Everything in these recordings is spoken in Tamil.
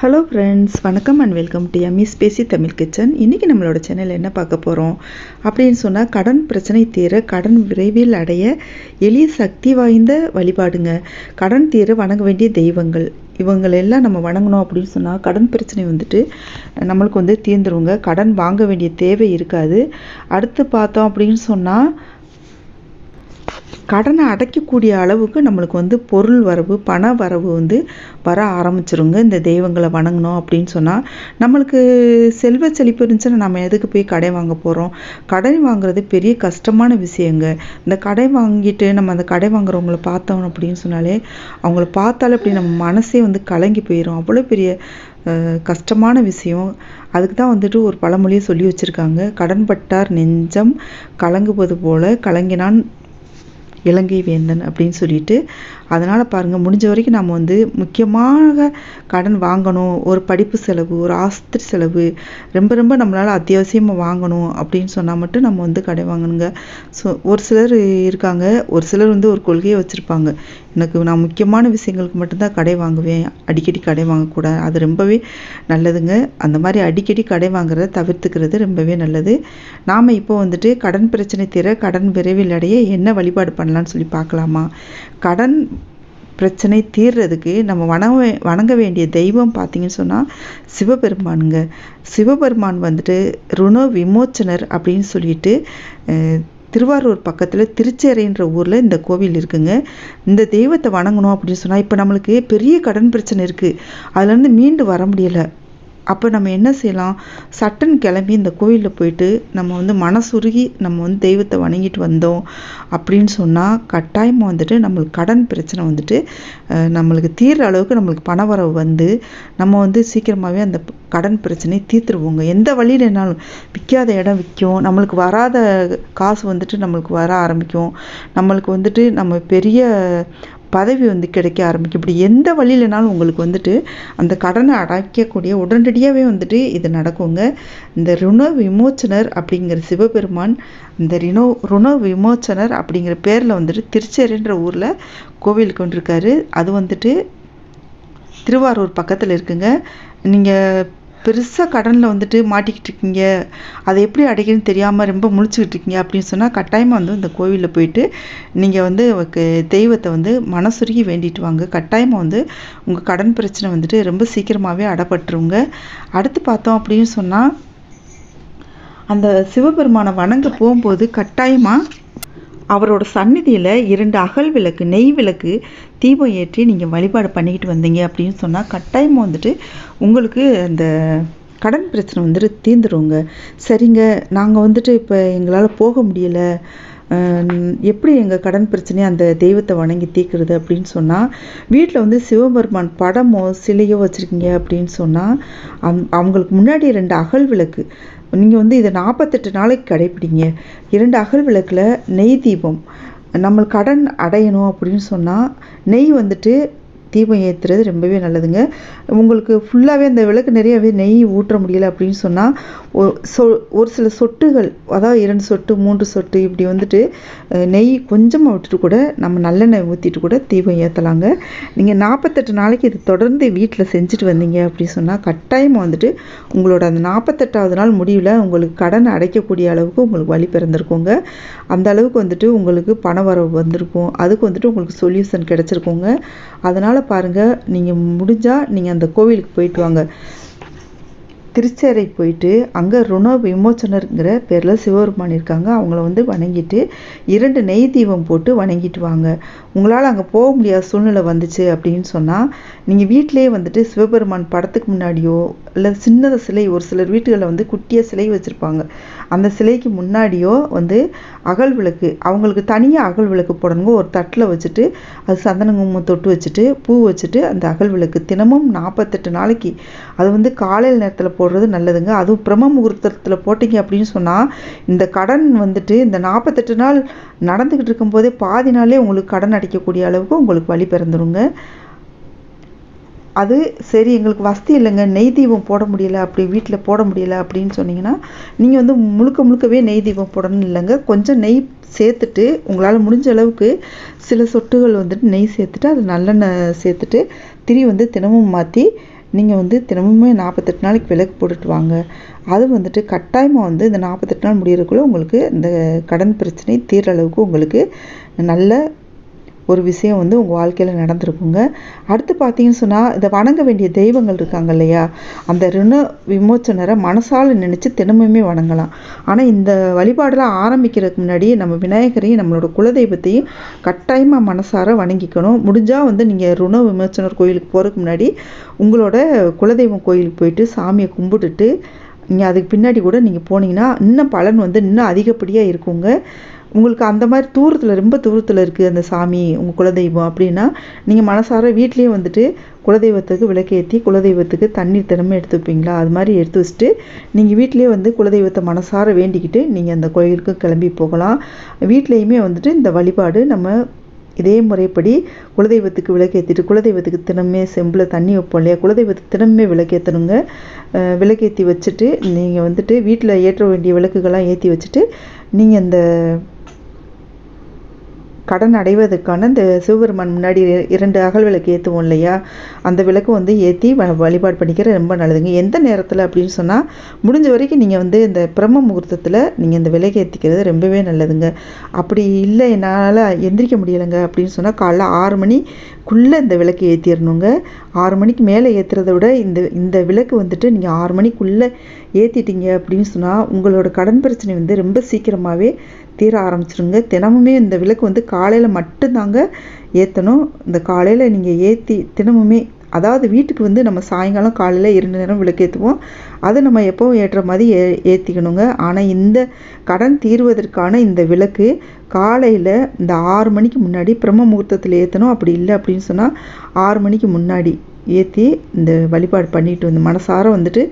ஹலோ ஃப்ரெண்ட்ஸ் வணக்கம் அண்ட் வெல்கம் டு எம்இஸ் பேசி தமிழ் கிச்சன் இன்றைக்கி நம்மளோட சேனல் என்ன பார்க்க போகிறோம் அப்படின்னு சொன்னால் கடன் பிரச்சனை தீர கடன் விரைவில் அடைய எளிய சக்தி வாய்ந்த வழிபாடுங்க. கடன் தீர வணங்க வேண்டிய தெய்வங்கள். இவங்களெல்லாம் நம்ம வணங்கணும் அப்படின்னு சொன்னால் கடன் பிரச்சனை வந்துட்டு நம்மளுக்கு வந்து தீர்ந்துருவோங்க கடன் வாங்க வேண்டிய தேவை இருக்காது. அடுத்து பார்த்தோம் அப்படின்னு சொன்னால் கடனை அடைக்கக்கூடிய அளவுக்கு நம்மளுக்கு வந்து பொருள் வரவு பண வரவு வந்து வர ஆரம்பிச்சிருங்க. இந்த தெய்வங்களை வணங்கணும் அப்படின்னு சொன்னால் நம்மளுக்கு செல்வ செழிப்பு இருந்துச்சுன்னா நம்ம எதுக்கு போய் கடை வாங்க போகிறோம் கடை வாங்குறது பெரிய கஷ்டமான விஷயங்க. இந்த கடை வாங்கிட்டு நம்ம அந்த கடை வாங்குறவங்கள பார்த்தோம் அப்படின்னு சொன்னாலே அவங்கள பார்த்தாலே அப்படி நம்ம மனசே வந்து கலங்கி போயிடும் அவ்வளோ பெரிய கஷ்டமான விஷயம். அதுக்கு தான் வந்துட்டு ஒரு பழமொழியை சொல்லி வச்சுருக்காங்க. கடன்பட்டார் நெஞ்சம் கலங்குவது போல கலங்கினான் இலங்கை வேந்தன் அப்படின்னு சொல்லிட்டு அதனால் பாருங்கள் முடிஞ்ச வரைக்கும் நம்ம வந்து முக்கியமாக கடன் வாங்கணும் ஒரு படிப்பு செலவு ஒரு ஆஸ்திரி செலவு ரொம்ப ரொம்ப நம்மளால் அத்தியாவசியமாக வாங்கணும் அப்படின்னு சொன்னால் மட்டும் நம்ம வந்து கடை வாங்கணுங்க. ஸோ ஒரு சிலர் இருக்காங்க ஒரு சிலர் வந்து ஒரு கொள்கையை வச்சுருப்பாங்க. எனக்கு நான் முக்கியமான விஷயங்களுக்கு மட்டும்தான் கடை வாங்குவேன் அடிக்கடி கடை வாங்கக்கூடாது அது ரொம்பவே நல்லதுங்க. அந்த மாதிரி அடிக்கடி கடை வாங்குறத தவிர்த்துக்கிறது ரொம்பவே நல்லது. நாம் இப்போ வந்துட்டு கடன் பிரச்சனை தீர கடன் விரைவில் அடைய என்ன வழிபாடு பண்ணலான்னு சொல்லி பார்க்கலாமா? கடன் பிரச்சனை தீர்றதுக்கு நம்ம வணங்க வணங்க வேண்டிய தெய்வம் பார்த்தீங்கன்னு சொன்னால் சிவபெருமானுங்க. சிவபெருமான் வந்துட்டு ருண விமோச்சனர் அப்படின்னு சொல்லிட்டு திருவாரூர் பக்கத்தில் திருச்சேரைன்ற ஊரில் இந்த கோவில் இருக்குங்க. இந்த தெய்வத்தை வணங்கணும் அப்படின்னு சொன்னால் இப்போ நம்மளுக்கு பெரிய கடன் பிரச்சனை இருக்குது அதுலேருந்து மீண்டு வர முடியலை. அப்போ நம்ம என்ன செய்யலாம்? சட்டன் கிளம்பி இந்த கோயிலில் போயிட்டு நம்ம வந்து மனசுருகி நம்ம வந்து தெய்வத்தை வணங்கிட்டு வந்தோம் அப்படின்னு சொன்னால் கட்டாயமாக வந்துட்டு நம்மளுக்கு கடன் பிரச்சனை வந்துட்டு நம்மளுக்கு தீர்ற அளவுக்கு நம்மளுக்கு பணவரவு வந்து நம்ம வந்து சீக்கிரமாகவே அந்த கடன் பிரச்சனையை தீர்த்துருவோங்க. எந்த வழியில் என்னாலும் விற்காத இடம் விற்கும். நம்மளுக்கு வராத காசு வந்துட்டு நம்மளுக்கு வர ஆரம்பிக்கும். நம்மளுக்கு வந்துட்டு நம்ம பெரிய பதவி வந்து கிடைக்க ஆரம்பிக்கும். இப்படி எந்த வழியிலனாலும் உங்களுக்கு வந்துட்டு அந்த கடனை அடைக்கக்கூடிய உடனடியாகவே வந்துட்டு இது நடக்குங்க. இந்த ருண விமோச்சனர் அப்படிங்கிற சிவபெருமான் இந்த ரினோ ருண விமோச்சனர் அப்படிங்கிற பேரில் வந்துட்டு திருச்சேரின்ற ஊரில் கோவில் கொண்டிருக்காரு அது வந்துட்டு திருவாரூர் பக்கத்தில் இருக்குங்க. நீங்கள் பெருசாக கடனில் வந்துட்டு மாட்டிக்கிட்டு இருக்கீங்க. அதை எப்படி அடைக்கணும்னு தெரியாமல் ரொம்ப முழிச்சுக்கிட்டு இருக்கீங்க அப்படின்னு சொன்னால் கட்டாயமாக வந்து இந்த கோவிலில் போயிட்டு நீங்கள் வந்து தெய்வத்தை வந்து மனசுருகி வேண்டிட்டு வாங்க. கட்டாயமாக வந்து உங்கள் கடன் பிரச்சனை வந்துட்டு ரொம்ப சீக்கிரமாகவே அடப்பட்டுருங்க. அடுத்து பார்த்தோம் அப்படின்னு சொன்னால் அந்த சிவபெருமானை வணங்க போகும்போது கட்டாயமாக அவரோட சந்நிதியில் இரண்டு அகல் விளக்கு நெய் விளக்கு தீபம் ஏற்றி நீங்கள் வழிபாடு பண்ணிக்கிட்டு வந்தீங்க அப்படின்னு சொன்னால் கட்டாயமாக வந்துட்டு உங்களுக்கு அந்த கடன் பிரச்சனை வந்துட்டு தீர்ந்துருங்க. சரிங்க நாங்கள் வந்துட்டு இப்போ எங்களால் போக முடியலை. எப்படி எங்கள் கடன் பிரச்சனையை அந்த தெய்வத்தை வணங்கி தீர்க்குறது அப்படின்னு சொன்னால் வீட்டில் வந்து சிவபெருமான் படமோ சிலையோ வச்சுருக்கீங்க அப்படின்னு சொன்னால் அந் அவங்களுக்கு முன்னாடி ரெண்டு அகல் விளக்கு நீங்கள் வந்து இதை நாற்பத்தெட்டு நாளைக்கு கடைப்பிடிங்க. இரண்டு அகல் விளக்கில் நெய் தீபம். நம்ம கடன் அடையணும் அப்படின்னு சொன்னால் நெய் வந்துட்டு தீபம் ஏற்றுறது ரொம்பவே நல்லதுங்க. உங்களுக்கு ஃபுல்லாகவே அந்த விளக்கு நிறையவே நெய் ஊற்ற முடியல அப்படின்னு சொன்னால் சொ ஒரு சில சொட்டுகள் அதாவது இரண்டு சொட்டு மூன்று சொட்டு இப்படி வந்துட்டு நெய் கொஞ்சமாக விட்டுட்டு கூட நம்ம நல்லெண்ணெய் ஊற்றிட்டு கூட தீபம் ஏற்றலாங்க நீங்கள் நாற்பத்தெட்டு நாளைக்கு இது தொடர்ந்து வீட்டில் செஞ்சுட்டு வந்தீங்க அப்படின்னு சொன்னால் கட்டாயமாக வந்துட்டு உங்களோட அந்த நாற்பத்தெட்டாவது நாள் முடிவில் உங்களுக்கு கடன் அடைக்கக்கூடிய அளவுக்கு உங்களுக்கு வழி பிறந்திருக்குங்க. அந்த அளவுக்கு வந்துட்டு உங்களுக்கு பண வரவு வந்திருக்கும். அதுக்கு வந்துட்டு உங்களுக்கு சொல்யூஷன் கிடச்சிருக்குங்க. அதனால் பாருங்கள் நீங்கள் முடிஞ்சால் நீங்கள் அந்த கோவிலுக்கு போயிட்டு வாங்க. திருச்சேரை போயிட்டு அங்கே ருண விமோச்சனருங்கிற பேரில் சிவபெருமான் இருக்காங்க. அவங்கள வந்து வணங்கிட்டு இரண்டு நெய் தீபம் போட்டு வணங்கிட்டு வாங்க. உங்களால் அங்கே போக முடியாத சூழ்நிலை வந்துச்சு அப்படின்னு சொன்னால் நீங்கள் வீட்டிலேயே வந்துட்டு சிவபெருமான் படத்துக்கு முன்னாடியோ இல்லை சின்னத சிலை ஒரு சிலர் வீட்டுகளில் வந்து குட்டியாக சிலை வச்சுருப்பாங்க. அந்த சிலைக்கு முன்னாடியோ வந்து அகல் விளக்கு அவங்களுக்கு தனியாக அகல் விளக்கு போடணுங்க. ஒரு தட்டில் வச்சுட்டு அது சந்தன குங்குமம் தொட்டு வச்சுட்டு பூ வச்சுட்டு அந்த அகல் விளக்கு தினமும் நாற்பத்தெட்டு நாளைக்கு. அது வந்து காலையில் நேரத்தில் போடுறது நல்லதுங்க. அதுவும் பிரம்ம முகூர்த்தத்தில் போட்டிங்க அப்படின்னு சொன்னால் இந்த கடன் வந்துட்டு இந்த நாற்பத்தெட்டு நாள் நடந்துக்கிட்டு இருக்கும்போதே பாதி நாளே உங்களுக்கு கடன் அடைக்கக்கூடிய அளவுக்கு உங்களுக்கு வழி பிறந்துருங்க. அது சரி எங்களுக்கு வசதி இல்லைங்க. நெய் தீபம் போட முடியல அப்படி வீட்டில் போட முடியல அப்படின்னு சொன்னீங்கன்னா நீங்கள் வந்து முழுக்க முழுக்கவே நெய் தீபம் போடணும் இல்லைங்க. கொஞ்சம் நெய் சேர்த்துட்டு உங்களால் முடிஞ்ச அளவுக்கு சில சொட்டுகள் வந்துட்டு நெய் சேர்த்துட்டு அது நல்லெண்ணெய் சேர்த்துட்டு திரி வந்து தினமும் மாற்றி நீங்கள் வந்து தினமுமே நாற்பத்தெட்டு நாளைக்கு விலக்கு போட்டுட்டு வாங்க. அது வந்துட்டு கட்டாயமாக வந்து இந்த நாற்பத்தெட்டு நாள் முடியறதுக்குள்ளே உங்களுக்கு இந்த கடன் பிரச்சனை தீர்ற அளவுக்கு உங்களுக்கு நல்ல ஒரு விஷயம் வந்து உங்கள் வாழ்க்கையில் நடந்திருக்குங்க. அடுத்து பார்த்தீங்கன்னு சொன்னால் இதை வணங்க வேண்டிய தெய்வங்கள் இருக்காங்க இல்லையா? அந்த ருண விமோச்சனரை மனசால் நினச்சி தினமுமே வணங்கலாம். ஆனால் இந்த வழிபாடெல்லாம் ஆரம்பிக்கிறதுக்கு முன்னாடி நம்ம விநாயகரையும் நம்மளோட குலதெய்வத்தையும் கட்டாயமாக மனசார வணங்கிக்கணும். முடிஞ்சால் வந்து நீங்கள் ருண விமோச்சனர் கோயிலுக்கு போகிறதுக்கு முன்னாடி உங்களோட குலதெய்வம் கோயிலுக்கு போயிட்டு சாமியை கும்பிட்டுட்டு நீங்கள் அதுக்கு பின்னாடி கூட நீங்கள் போனீங்கன்னா இன்னும் பலன் வந்து இன்னும் அதிகப்படியாக இருக்குங்க. உங்களுக்கு அந்த மாதிரி தூரத்தில் ரொம்ப தூரத்தில் இருக்குது அந்த சாமி உங்கள் குலதெய்வம் அப்படின்னா நீங்கள் மனசார வீட்லேயே வந்துட்டு குலதெய்வத்துக்கு விளக்கேற்றி குலதெய்வத்துக்கு தண்ணீர் தினமும் எடுத்து வைப்பீங்களா? அது மாதிரி எடுத்து வச்சுட்டு நீங்கள் வீட்லேயே வந்து குலதெய்வத்தை மனசார வேண்டிக்கிட்டு நீங்கள் அந்த கோயிலுக்கு கிளம்பி போகலாம். வீட்லேயுமே வந்துட்டு இந்த வழிபாடு நம்ம இதே முறைப்படி குலதெய்வத்துக்கு விளக்கேற்றிட்டு குலதெய்வத்துக்கு தினமே செம்பில் தண்ணி வைப்போம் இல்லையா? குலதெய்வத்துக்கு தினமே விளக்கேற்றணுங்க விளக்கேற்றி வச்சுட்டு நீங்கள் வந்துட்டு வீட்டில் ஏற்ற வேண்டிய விளக்குகள்லாம் ஏற்றி வச்சுட்டு நீங்கள் அந்த கடன் அடைவதற்கான இந்த சிவபெருமான் முன்னாடி இரண்டு அகல் விளக்கு ஏற்றுவோம் இல்லையா? அந்த விளக்கு வந்து ஏற்றி வ வழிபாடு பண்ணிக்கிற ரொம்ப நல்லதுங்க. எந்த நேரத்தில் அப்படின்னு சொன்னால் முடிஞ்ச வரைக்கும் நீங்கள் வந்து இந்த பிரம்ம முகூர்த்தத்தில் நீங்கள் இந்த விளக்கு ஏற்றிக்கிறது ரொம்பவே நல்லதுங்க. அப்படி இல்லை என்னால் எந்திரிக்க முடியலைங்க அப்படின்னு சொன்னால் காலைல ஆறு மணிக்குள்ளே இந்த விளக்கு ஏற்றிடணுங்க ஆறு மணிக்கு மேலே ஏற்றுறத விட இந்த இந்த விளக்கு வந்துட்டு நீங்கள் ஆறு மணிக்குள்ளே ஏற்றிட்டீங்க அப்படின்னு சொன்னால் உங்களோட கடன் பிரச்சனை வந்து ரொம்ப சீக்கிரமாகவே தீர ஆரம்பிச்சிருங்க. தினமுமே இந்த விளக்கு வந்து காலையில் மட்டும்தாங்க ஏற்றணும் இந்த காலையில் நீங்கள் ஏற்றி தினமுமே அதாவது வீட்டுக்கு வந்து நம்ம சாயங்காலம் காலையில் இரண்டு நேரம் விளக்கு ஏற்றுவோம் அதை நம்ம எப்போவும் ஏற்ற மாதிரி ஏ ஏற்றிக்கணுங்க ஆனால் இந்த கடன் தீர்வதற்கான இந்த விளக்கு காலையில் இந்த ஆறு மணிக்கு முன்னாடி பிரம்ம முகூர்த்தத்தில் ஏற்றணும் அப்படி இல்லை அப்படின்னு சொன்னால் ஆறு மணிக்கு முன்னாடி ஏற்றி இந்த வழிபாடு பண்ணிட்டு வந்து மனசார வந்துட்டு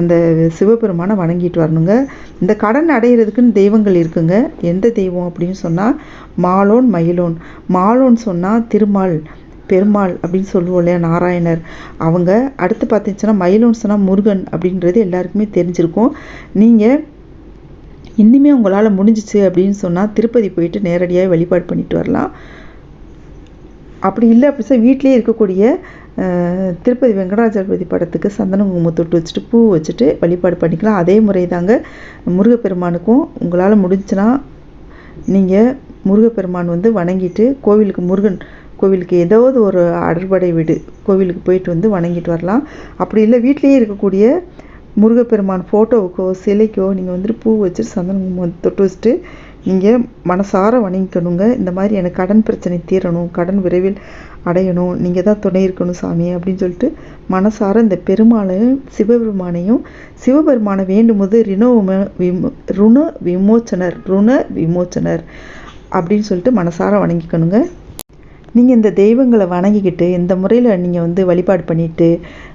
அந்த சிவபெருமானை வணங்கிட்டு வரணுங்க. இந்த கடன் அடையிறதுக்குன்னு தெய்வங்கள் இருக்குங்க. எந்த தெய்வம் அப்படின்னு சொன்னால் மாலோன் மயிலோன். மாலோன் சொன்னால் திருமால் பெருமாள் அப்படின்னு சொல்லுவோம் இல்லையா நாராயணர். அவங்க அடுத்து பார்த்துச்சுன்னா மயிலோன் சொன்னால் முருகன் அப்படின்றது எல்லாருக்குமே தெரிஞ்சிருக்கும். நீங்கள் இன்னுமே உங்களால் முடிஞ்சிச்சு அப்படின்னு சொன்னால் திருப்பதி போயிட்டு நேரடியாக வழிபாடு பண்ணிட்டு வரலாம். அப்படி இல்லை அப்படி சொல் வீட்டிலே இருக்கக்கூடிய திருப்பதி வெங்கடாஜலபதி படத்துக்கு சந்தன குங்குமம் தொட்டு வச்சுட்டு பூ வச்சுட்டு வழிபாடு பண்ணிக்கலாம். அதே முறை தாங்க முருகப்பெருமானுக்கும் உங்களால் முடிஞ்சுன்னா நீங்கள் முருகப்பெருமான் வந்து வணங்கிட்டு கோவிலுக்கு முருகன் கோவிலுக்கு ஏதாவது ஒரு அடர்படை வீடு கோவிலுக்கு போயிட்டு வந்து வணங்கிட்டு வரலாம். அப்படி இல்லை வீட்லேயே இருக்கக்கூடிய முருகப்பெருமான் ஃபோட்டோவுக்கோ சிலைக்கோ நீங்கள் வந்துட்டு பூ வச்சுட்டு சந்தன குங்குமம் தொட்டு வச்சுட்டு நீங்கள் மனசார வணங்கிக்கணுங்க. இந்த மாதிரி எனக்கு கடன் பிரச்சனை தீரணும் கடன் விரைவில் அடையணும் நீங்கள் தான் துணை இருக்கணும் சாமி அப்படின்னு சொல்லிட்டு மனசார இந்த பெருமாளையும் சிவபெருமானையும் சிவபெருமானை வேண்டும் போது ரினோ விமோ ருண விமோச்சனர் ருண விமோச்சனர் அப்படின்னு சொல்லிட்டு மனசார வணங்கிக்கணுங்க. நீங்கள் இந்த தெய்வங்களை வணங்கிக்கிட்டு இந்த முறையில் நீங்கள் வந்து வழிபாடு பண்ணிட்டு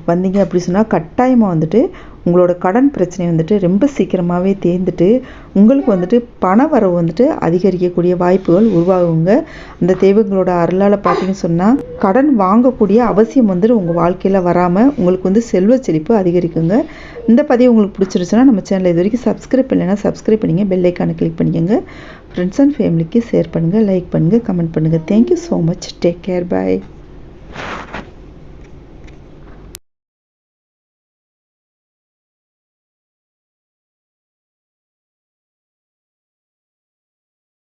வந்தீங்க அப்படி சொன்னால் கட்டாயமாக வந்துட்டு உங்களோட கடன் பிரச்சனை வந்துட்டு ரொம்ப சீக்கிரமாகவே தேர்ந்துட்டு உங்களுக்கு வந்துட்டு பண வரவு வந்துட்டு அதிகரிக்கக்கூடிய வாய்ப்புகள் உருவாகுங்க. அந்த தெய்வங்களோட அருளால் பார்த்தீங்கன்னு சொன்னால் கடன் வாங்கக்கூடிய அவசியம் வந்துட்டு உங்கள் வாழ்க்கையில் வராமல் உங்களுக்கு வந்து செல்வ செழிப்பு அதிகரிக்குங்க. இந்த பதிவு உங்களுக்கு பிடிச்சிருச்சுன்னா நம்ம சேனலை இது வரைக்கும் சப்ஸ்கிரைப் பண்ணலைன்னா சப்ஸ்கிரைப் பண்ணிங்க பெல்லைக்கான கிளிக் பண்ணிக்கோங்க. ஃப்ரெண்ட்ஸ் அண்ட் ஃபேமிலிக்கு ஷேர் பண்ணுங்கள் லைக் பண்ணுங்கள் கமெண்ட் பண்ணுங்கள் thank you so much take care bye